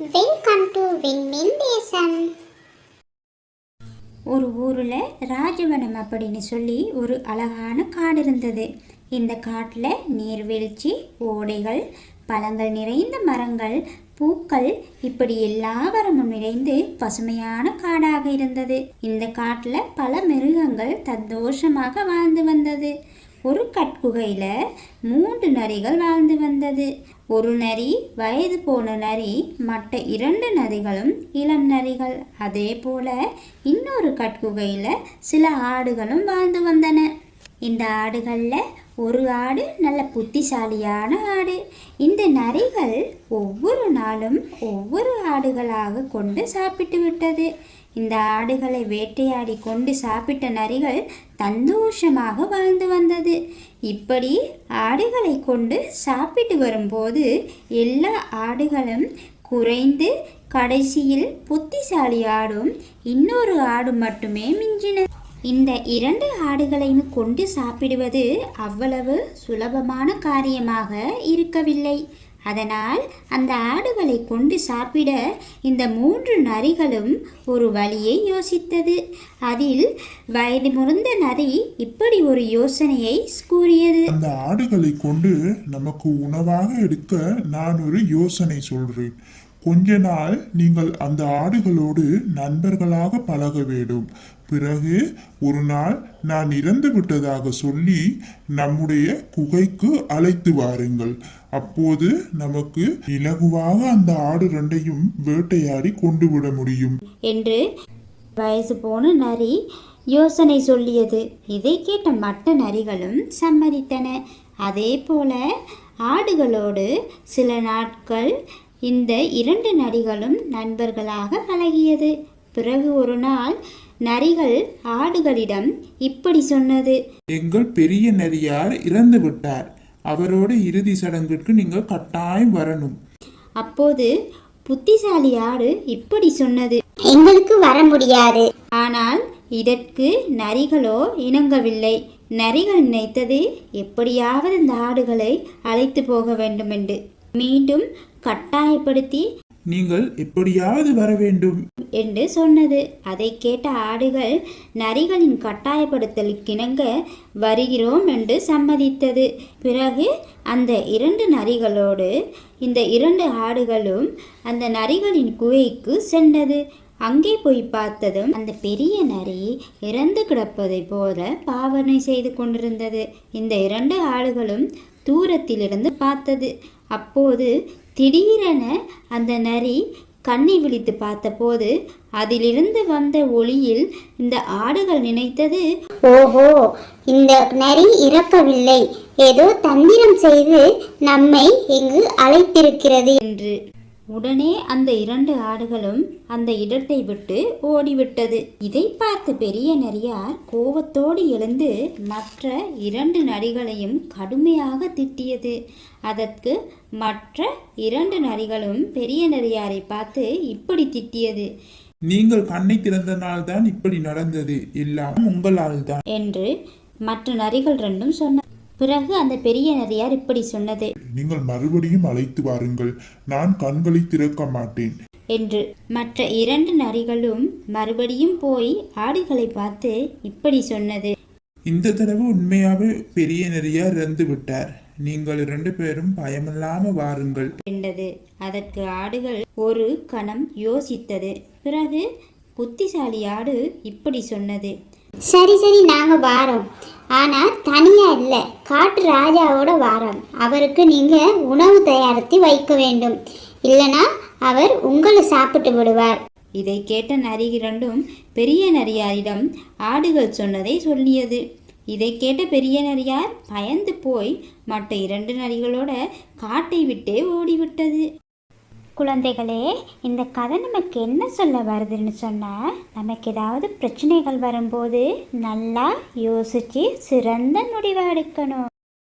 Welcome to விண்மின் தேசம் ஒரு ஊரில் ராஜவனம் அப்படின்னு சொல்லி ஒரு அழகான காடு இருந்தது. இந்த காட்டில் நீர்வீழ்ச்சி ஓடைகள் பழங்கள் நிறைந்த மரங்கள் பூக்கள் இப்படி எல்லா வரமும் நிறைந்து பசுமையான காடாக இருந்தது. இந்த காட்டில் பல மிருகங்கள் சந்தோஷமாக வாழ்ந்து வந்தது. ஒரு கட்குகையில் மூன்று நரிகள் வாழ்ந்து வந்தது. ஒரு நரி வயது போன நரி மற்ற இரண்டு நரிகளும் இளம் நரிகள். அதே போல இன்னொரு கட்குகையில் சில ஆடுகளும் வாழ்ந்து வந்தன. இந்த ஆடுகளில் ஒரு ஆடு நல்ல புத்திசாலியான ஆடு. இந்த நரிகள் ஒவ்வொரு நாளும் ஒவ்வொரு ஆடுகளாக கொண்டு சாப்பிட்டு விட்டது. இந்த ஆடுகளை வேட்டையாடி கொண்டு சாப்பிட்ட நரிகள் சந்தோஷமாக வாழ்ந்து வந்தது. இப்படி ஆடுகளை கொண்டு சாப்பிட்டு வரும்போது எல்லா ஆடுகளும் குறைந்து கடைசியில் புத்திசாலி ஆடும் இன்னொரு ஆடு மட்டுமே மிஞ்சின இந்த இரண்டு ஆடுகளையும் கொண்டு சாப்பிடுவது அவ்வளவு சுலபமான காரியமாக இருக்கவில்லை. அதனால் அந்த ஆடுகளை கொண்டு சாப்பிட இந்த மூன்று நரிகளும் ஒரு வழியை யோசித்தது. அதில் வயது முறிந்த நரி இப்படி ஒரு யோசனையை கூறியது. அந்த ஆடுகளை கொண்டு நமக்கு உணவாக எடுக்க நான் ஒரு யோசனை சொல்றேன். கொஞ்ச நாள் நீங்கள் அந்த ஆடுகளோடு நண்பர்களாக பழக வேண்டும். பிறகு ஒரு நாள் நான் இறந்து விட்டதாக சொல்லி நம்முடைய குகைக்கு அழைத்து வாருங்கள். அப்போது நமக்கு இலகுவாக அந்த ஆடு ரெண்டையும் வேட்டையாடி கொண்டு விட முடியும். என்று வயசு போன நரி யோசனை சொல்லியது. இதை கேட்ட மற்ற நரிகளும் சம்மதித்தன. அதே போல ஆடுகளோடு சில நாட்கள் இந்த இரண்டு நரிகளும் நண்பர்களாக பழகியது. பிறகு ஒரு நாள் நரிகள் ஆடுகளிடம் இப்படி சொன்னது. எங்கள் பெரிய நரியார் இறந்து விட்டார். அவரோட இறுதி சடங்கிற்கு நீங்கள் கட்டாயம் வரணும். அப்போது புத்திசாலி ஆடு இப்படி சொன்னது. எங்களுக்கு வர முடியாது. ஆனால் இதற்கு நரிகளோ இணங்கவில்லை. நரிகள் நினைத்தது எப்படியாவது இந்த ஆடுகளை அழைத்து போக வேண்டுமென்று. மீண்டும் கட்டாயப்படுத்தி நீங்கள் எப்படியாவது வர வேண்டும். என்று சொன்னது. அதை கேட்ட ஆடுகள் நரிகளின் கட்டாயப்படுத்தலுக்கிணங்க வருகிறோம் என்று சம்மதித்தது. பிறகு அந்த இரண்டு நரிகளோடு இந்த இரண்டு ஆடுகளும் அந்த நரிகளின் குகைக்கு சென்றது. அங்கே போய் பார்த்ததும் அந்த பெரிய நரி இறந்து கிடப்பதைப் போல பாவனை செய்து கொண்டிருந்தது. இந்த இரண்டு ஆடுகளும் தூரத்திலிருந்து பார்த்தது. அப்போது திடீரென அந்த நரி கண்ணை விழித்து பார்த்தபோது அதிலிருந்து வந்த ஒளியில் இந்த ஆடுகள் நினைத்தது ஓஹோ இந்த நரி இறக்கவில்லை. ஏதோ தந்திரம் செய்து நம்மை இங்கு அழைத்திருக்கிறது. என்று. உடனே அந்த இரண்டு ஆடுகளும் அந்த இடத்தை விட்டு ஓடிவிட்டது. இதை பார்த்த பெரிய நரியார் கோபத்தோடு எழுந்து மற்ற இரண்டு நரிகளையும் கடுமையாக திட்டியது. அதற்கு மற்ற இரண்டு நரிகளும் பெரிய நரியாரை பார்த்து இப்படி திட்டியது. நீங்கள் கண்ணை திறந்தனால் தான் இப்படி நடந்தது. எல்லாம் உங்களால் தான் என்று மற்ற நரிகள் ரெண்டும் சொன்ன பிறகு அந்த பெரிய நரியார் இப்படி சொன்னது. நீங்கள் மறுபடியும் அழைத்து வாருங்கள். நான் கண்களை திறக்க மாட்டேன். என்று மற்ற இரண்டு நரிகளும் மறுபடியும் போய் ஆடுகளை பார்த்து இப்படி சொன்னது. இந்த தடவை உண்மையாவே பெரிய நெறியா இறந்து விட்டார். நீங்கள் இரண்டு பேரும் பயமில்லாம வாருங்கள். என்றது. அதற்கு ஆடுகள் ஒரு கணம் யோசித்தது. பிறகு புத்திசாலி ஆடு இப்படி சொன்னது. சரி சரி நாங்க வாரோம். ஆனால் தனியாக இல்லை. காட்டு ராஜாவோட வாரம். அவருக்கு நீங்கள் உணவு தயாரித்து வைக்க வேண்டும். இல்லைனா அவர் உங்களை சாப்பிட்டு விடுவார். இதை கேட்ட நரி இரண்டும் பெரிய நரியாரிடம் ஆடுகள் சொன்னதை சொல்லியது. இதை கேட்ட பெரிய நரியார் பயந்து போய் மற்ற இரண்டு நரிகளோட காட்டை விட்டே ஓடிவிட்டது. குழந்தைகளே இந்த கதை நமக்கு என்ன சொல்ல வருதுன்னு சொன்னால் நமக்கு ஏதாவது பிரச்சனைகள் வரும்போது நல்லா யோசித்து சிறந்த முடிவை எடுக்கணும்.